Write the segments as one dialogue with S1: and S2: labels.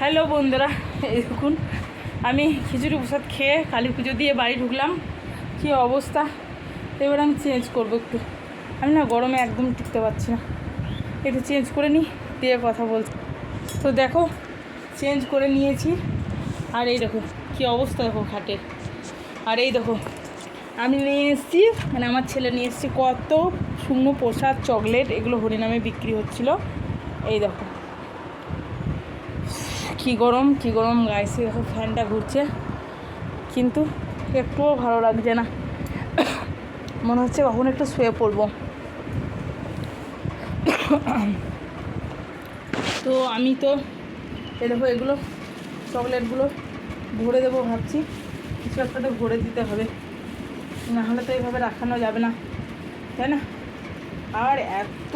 S1: Hello বন্ধুরা, এই দেখুন, আমি খিচুড়ি প্রসাদ খেয়ে কালী পুজো দিয়ে বাড়ি ঢুকলাম। কী অবস্থা? এবার আমি চেঞ্জ করব একটু। আমি না গরমে একদম টিকতে পারছি না। একটু চেঞ্জ করে নিই দিয়ে কথা বলছি। তো দেখো চেঞ্জ করে নিয়েছি। আর এই দেখো, কী অবস্থা দেখো খাটের আর এই দেখো, আমি নিয়ে এসেছি মানে আমার ছেলে নিয়ে এসেছি কত শুকনো প্রসাদ, চকলেট, এগুলো হরিনামে বিক্রি হচ্ছিল। এই দেখো। কি গরম কি গরম গাইছে দেখো ফ্যানটা ঘুরছে। কিন্তু একটুও ভালো লাগছে না। মনে হচ্ছে কখন একটু শুয়ে পড়ব। তো আমি তো এ দেখো এগুলো চকলেটগুলো ভরে দেবো ভাবছি। কিছু একটা তো ভরে দিতে হবে। নাহলে তো এইভাবে রাখানো যাবে না। তাই না? আর এত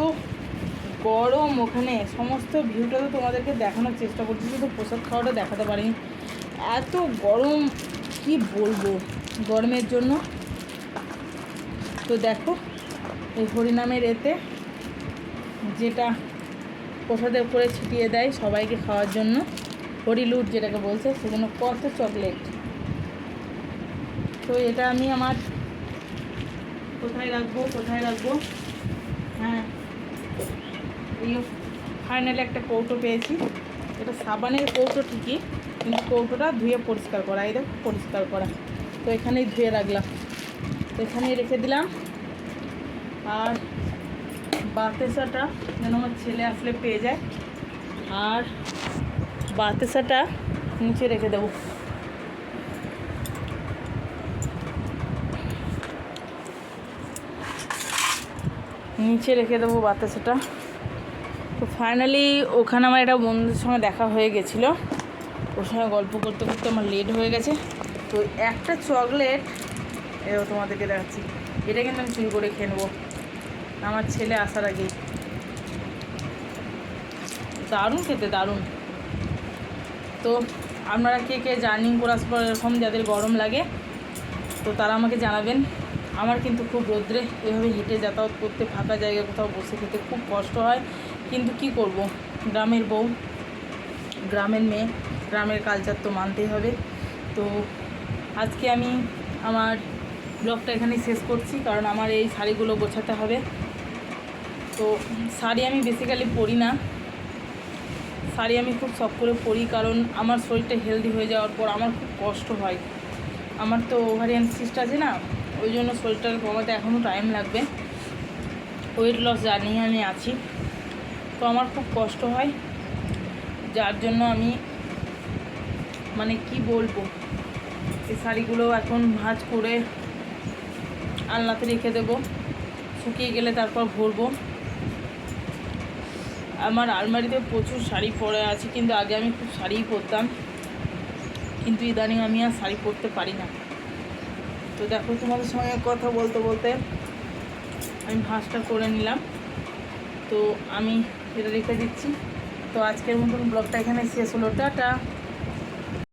S1: গরম ওখানে। সমস্ত ভিউটা তো তোমাদেরকে দেখানোর চেষ্টা করছি, শুধু প্রসাদ খাওয়াটা দেখাতে পারিনি। এত গরম, কি বলব গরমের জন্য? তো দেখো, এই হরিনামের এতে যেটা প্রসাদের উপরে ছিটিয়ে দেয় সবাইকে খাওয়ার জন্য হরিলুট যেটাকে বলছে, সেজন্য কত চকলেট। তো এটা আমি আমার কোথায় রাখব কোথায় রাখব? হ্যাঁ। এই ফাইনালি একটা কৌটো পেয়েছি। এটা সাবানের কৌটো ঠিকই, কিন্তু কৌটোটা ধুয়ে পরিষ্কার করা দেখো পরিষ্কার করা। তো এখানেই ধুয়ে রাখলাম। তো এখানেই রেখে দিলাম। আর বাতেসাটা যেন আমার ছেলে আসলে পেয়ে যায়। আর বাতেসাটা নিচে রেখে দেবো। নিচে রেখে দেবো বাতাসাটা। তো ফাইনালি ওখানে আমার একটা বন্ধুদের সঙ্গে দেখা হয়ে গেছিল। ওর সঙ্গে গল্প করতে করতে আমার লেট হয়ে গেছে। তো একটা চকলেট এও তোমাদেরকে দেখাচ্ছি। এটা কিন্তু আমি চুরি করে খেয়ে নেব। আমার ছেলে আসার আগে। দারুণ খেতে, দারুণ। তো আপনারা কে কে জার্নিং করার পর এরকম যাদের গরম লাগে, তো তারা আমাকে জানাবেন। আমার কিন্তু খুব রোদ্রে এভাবে হেঁটে যাতায়াত করতে ফাঁকা জায়গায় কোথাও বসে খেতে খুব কষ্ট হয়। কিন্তু কি করব? গ্রামের বউ, গ্রামের মেয়ে, গ্রামের কালচার তো মানতেই হবে। তো আজকে আমি আমার ব্লগটা এখানেই শেষ করছি, কারণ আমার এই শাড়িগুলো গোছাতে হবে। তো শাড়ি আমি বেসিক্যালি পরি না। শাড়ি আমি খুব শখ করে পরি, কারণ আমার শরীরটা হেলদি হয়ে যাওয়ার পর আমার খুব কষ্ট হয়। আমার তো ওভারিয়ান সিস্ট আছে না, ওই জন্য শরীরটা কমাতে এখনও টাইম লাগবে। ওয়েট লস জার্নি আমি আছি। তো আমার খুব কষ্ট হয়। যার জন্য আমি মানে কি বলব? এই শাড়িগুলো এখন ভাঁজ করে আলনাতে রেখে দেবো। শুকিয়ে গেলে তারপর ভরবো। আমার আলমারিতে প্রচুর শাড়ি পরে আছে, কিন্তু আগে আমি খুব শাড়িই পরতাম। কিন্তু ইদানিং আমি আর শাড়ি পরতে পারি না। তো দেখো তোমাদের সঙ্গে কথা বলতে বলতে আমি ভাঁজটা করে নিলাম। তো আমি এটা রেখে দিচ্ছি। তো আজকের মতন ব্লগটা এখানে শেষ হলো। টাটা।